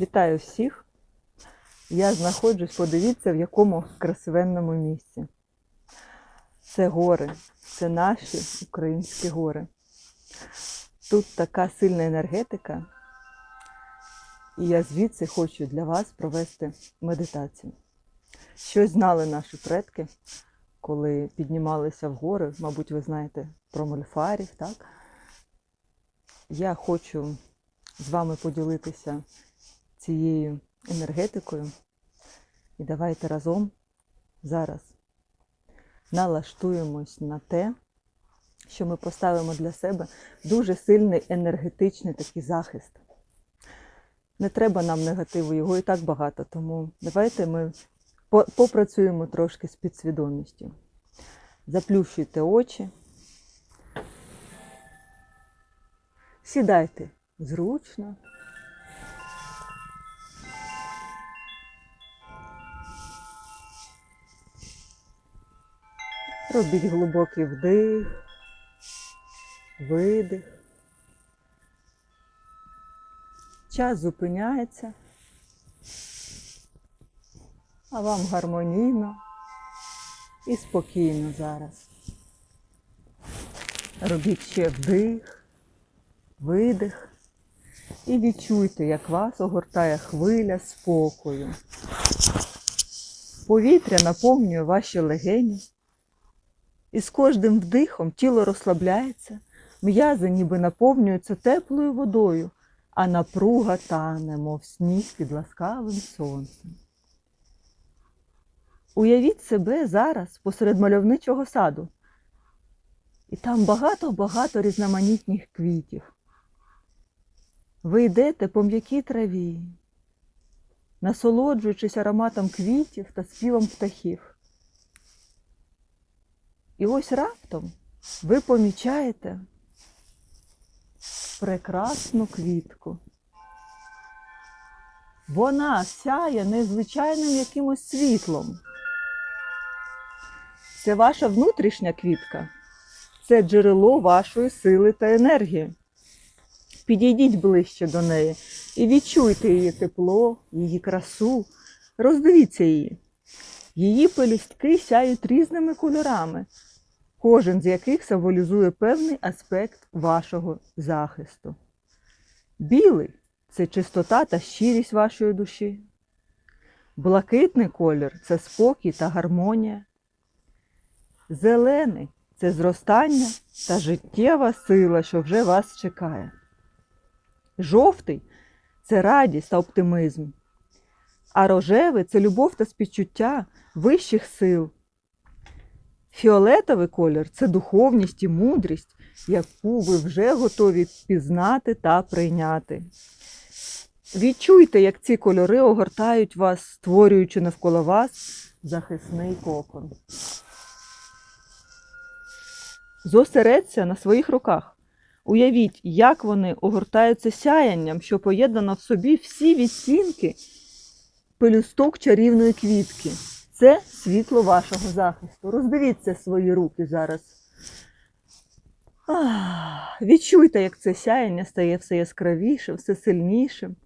Вітаю всіх! Я знаходжусь, подивіться, в якому красивенному місці. Це гори, це наші українські гори. Тут така сильна енергетика, і я звідси хочу для вас провести медитацію. Щось знали наші предки, коли піднімалися в гори, мабуть, ви знаєте про мольфарів, так? Я хочу з вами поділитися цією енергетикою. І давайте разом зараз налаштуємось на те, що ми поставимо для себе дуже сильний енергетичний такий захист. Не треба нам негативу, його і так багато, тому давайте ми попрацюємо трошки з підсвідомістю. Заплющуйте очі. Сідайте зручно. Робіть глибокий вдих, видих. Час зупиняється, а вам гармонійно і спокійно зараз. Робіть ще вдих, видих. І відчуйте, як вас огортає хвиля спокою. Повітря наповнює ваші легені. І з кожним вдихом тіло розслабляється, м'язи ніби наповнюються теплою водою, а напруга тане, мов сніг під ласкавим сонцем. Уявіть себе зараз посеред мальовничого саду. І там багато-багато різноманітних квітів. Ви йдете по м'якій траві, насолоджуючись ароматом квітів та співом птахів. І ось раптом ви помічаєте прекрасну квітку. Вона сяє незвичайним якимось світлом. Це ваша внутрішня квітка, це джерело вашої сили та енергії. Підійдіть ближче до неї і відчуйте її тепло, її красу, роздивіться її. Її пелюстки сяють різними кольорами, кожен з яких символізує певний аспект вашого захисту. Білий це чистота та щирість вашої душі. Блакитний колір це спокій та гармонія. Зелений це зростання та життєва сила, що вже вас чекає. Жовтий це радість та оптимізм. А рожевий це любов та співчуття вищих сил. Фіолетовий колір це духовність і мудрість, яку ви вже готові пізнати та прийняти. Відчуйте, як ці кольори огортають вас, створюючи навколо вас захисний кокон. Зосередься на своїх руках. Уявіть, як вони огортаються сяянням, що поєднано в собі всі відтінки пелюсток чарівної квітки. Це світло вашого захисту. Роздивіться свої руки зараз. Ах, відчуйте, як це сяяння стає все яскравішим, все сильнішим.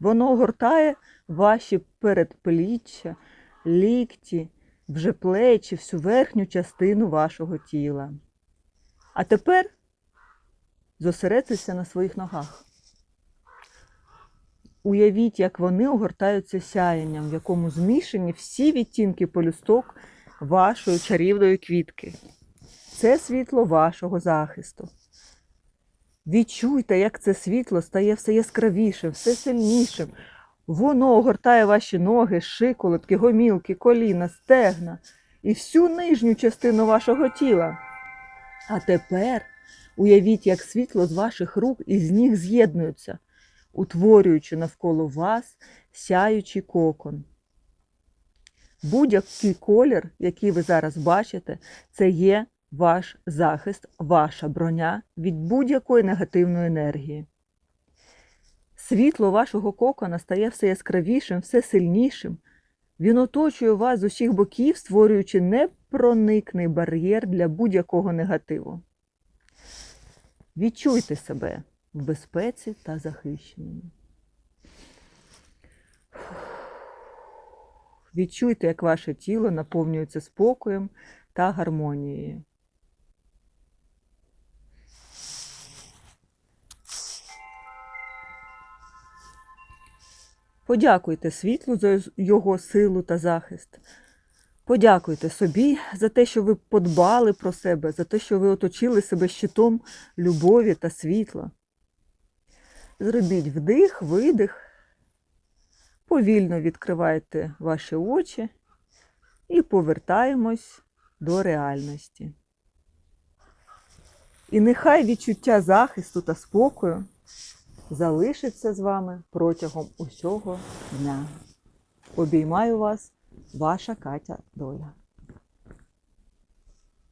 Воно огортає ваші передпліччя, лікті, вже плечі, всю верхню частину вашого тіла. А тепер зосередьтеся на своїх ногах. Уявіть, як вони огортаються сяєнням, в якому змішані всі відтінки полюсток вашої чарівної квітки. Це світло вашого захисту. Відчуйте, як це світло стає все яскравішим, все сильнішим. Воно огортає ваші ноги, шиколотки, гомілки, коліна, стегна і всю нижню частину вашого тіла. А тепер уявіть, як світло з ваших рук і з ніг з'єднуються, утворюючи навколо вас сяючий кокон. Будь-який колір, який ви зараз бачите, це є ваш захист, ваша броня від будь-якої негативної енергії. Світло вашого кокона стає все яскравішим, все сильнішим. Він оточує вас з усіх боків, створюючи непроникний бар'єр для будь-якого негативу. Відчуйте себе в безпеці та захищеному. Відчуйте, як ваше тіло наповнюється спокоєм та гармонією. Подякуйте світлу за його силу та захист. Подякуйте собі за те, що ви подбали про себе, за те, що ви оточили себе щитом любові та світла. Зробіть вдих, видих. Повільно відкривайте ваші очі і повертаємось до реальності. І нехай відчуття захисту та спокою залишиться з вами протягом усього дня. Обіймаю вас, ваша Катя Доля.